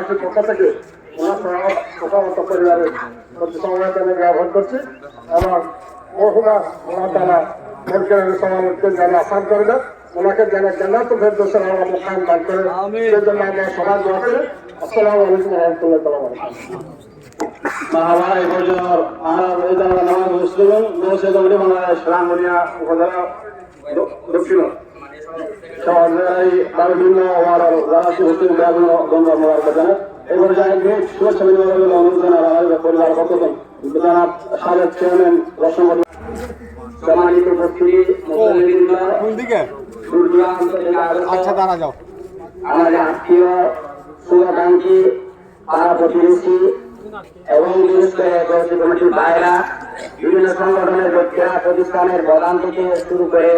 এলাকাবাসীর পক্ষ থেকে ওনার সমস্ত পরিবারের প্রতি সমবেদনা জ্ঞাপন করছি এবং মহুমা ওনার দ্বারা মনকের সমাজকে যেন আসান করে দেন ওনাকে যেন জান্নাত ফেরদৌসের আমরা মুখান দান করে। সেই জন্য আমরা সমাজ দোয়া করি। আসসালামু আলাইকুম রহমতুল্লাহ তালা মাহাবা এই আর এই দাঁড়া নামাজ মুসলিম দোষে দৌড়ে শ্রামণিয়া উপজেলা দক্ষিণ সমাজের বিভিন্ন আমার রাশি মুসলিম গ্রামীণ গঙ্গা মোয়ার জানে এই পর্যায়ে শুভেচ্ছা বিনিময় অনুরোধ জানার আমাদের পরিবার কতজন জানাব সাবেক চেয়ারম্যান রসমণি সম্মানিত উপস্থিতি মুসলিমরা দূর দূরান্ত থেকে আগত আচ্ছা দাঁড়া যাও। আমাদের আত্মীয় শুভাকাঙ্ক্ষী পাড়া প্রতিবেশী এবং বিশেষ করে কমিটির বাইরা বিভিন্ন সংগঠনের ব্যক্তিরা প্রতিষ্ঠানের প্রধান থেকে শুরু করে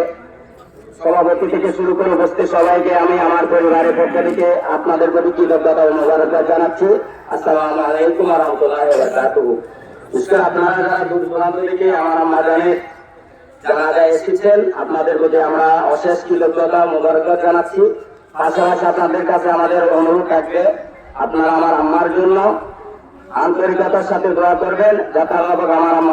সভাপতি থেকে শুরু করে উপস্থিত সবাইকে আমি আমার পরিবারের পক্ষ থেকে আপনাদের প্রতি কৃতজ্ঞতা ও মোবারকবাদ জানাচ্ছি। আসসালামু আলাইকুম রহমতুল্লাহ বিশেষ করে আপনারা যারা দূর দূরান্ত থেকে আমার আম্মা জানের জানাজা এসেছেন, আপনাদের প্রতি আমরা অশেষ কৃতজ্ঞতা মোবারকবাদ জানাচ্ছি। পাশাপাশি আপনাদের কাছে আমাদের অনুরোধ থাকবে, আপনারা আমার আম্মার জন্য আন্তরিকতার সাথে দোয়া করবেন, যাতে আল্লাহ আমার আম্মা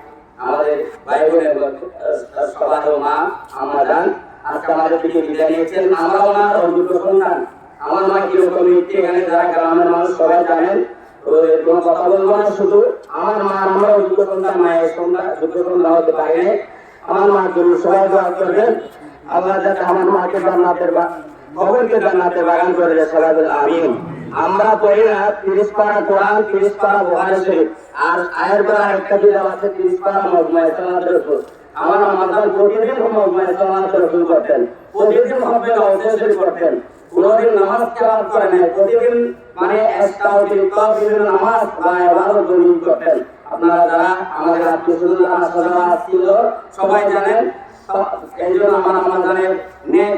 আমাদের ভাই বোনের সবার মা আমরা যান আজকে আমাদের দিকে বিদায় নিয়েছেন। আমরা ওনার অভিজ্ঞ সন্তান আমার মা কীরকম মিথ্যে এখানে যারা গ্রামের মানুষ সবাই জানেন। কোনো কথা বলব না, শুধু আমার মা আমরা অভিজ্ঞ সন্তান মায়ের সন্তান যোগ্য সন্তান হতে পারি আমার মার জন্য সবাই দোয়া করবেন। আল্লাহ যাতে আমার মাকে জান্নাতের বা খবরকে জান্নাতের বাগান করে দেয়, সবাই আমিন। আমরা পড়ি না তিরিশ পারা কোরআন তিরিশ পারা বোহারি শরীফ। আর আয়ের বেলা একটা কিতাব আছে তিরিশ সালাতের উপর আমার প্রতিদিন উপর করতেন প্রতিদিন অবশ্যই করতেন নামাজ করে নাই, প্রতিদিন মানে একটা অতিরিক্ত বিভিন্ন নামাজ বা এবারও করতেন। আপনারা যারা আমাদের আত্মীয় সবাই জানেন এই জন্য আমার আমাদের নেক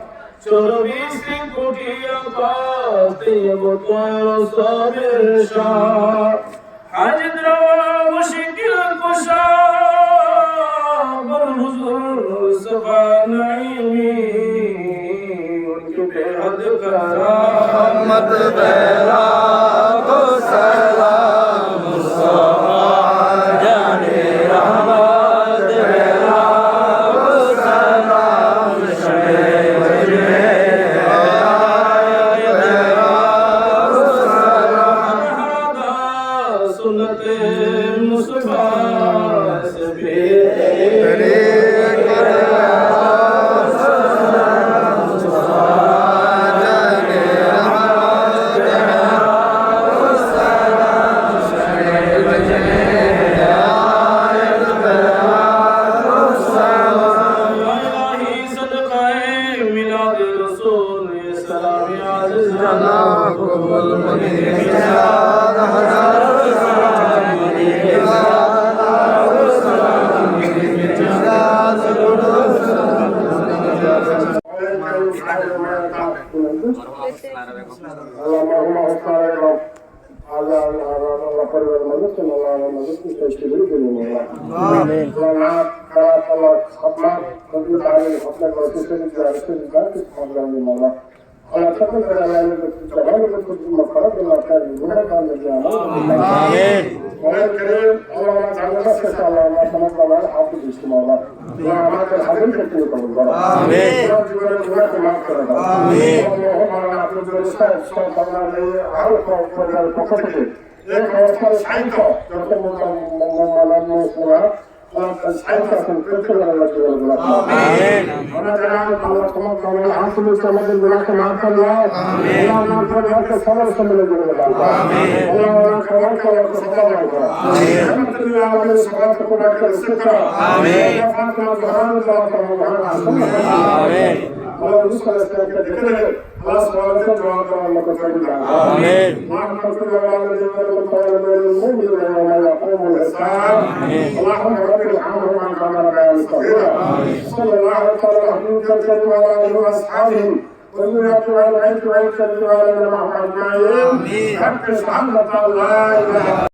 চব্বিশটি কোটি আকাশ সবের শাহ হাজর Allahümme ısrar eylem. Allah'ın haramına lafır vermemiz için Allah'ın haramımızın seçkiliği görüyorum Allah. Amin. Allah'a karat Allah, hatlar, kızı dahil, hatlar, vasıfsız, yarısı, bizler, kısmazlarıyım Allah. Allah'ın beraberinde, sizde her bir kısmı makara, bunlar tercih, bunlar kandıracağım. Amin. Amin. ويا الكريم اللهم اجعل نفسك الله ما تمضى على حافظ الاجتماع الله يا عماد الحبيب كيف الله آمين. يا جبل هناك مغفرة آمين. اللهم على عبد الاستاذ صلى الله عليه عرف وفضل الفقه إيه وصل سعيدة يقوم من المسلمات আমাদের গুণাকে মাফ করে দাও আমার পরিবারকে সবার সম্মেলন করে দাও আমাদের সবার সম্মেলন করে দাও اللهم اغفر لك الصبر سمد الجنة اللهم لك ولك ولك صبرك الحمد لله على صلاتك ولك السترة آمين. فاطمة الزهراء الله آمين اللهم صل وسلم على الله سبحانه وتعالى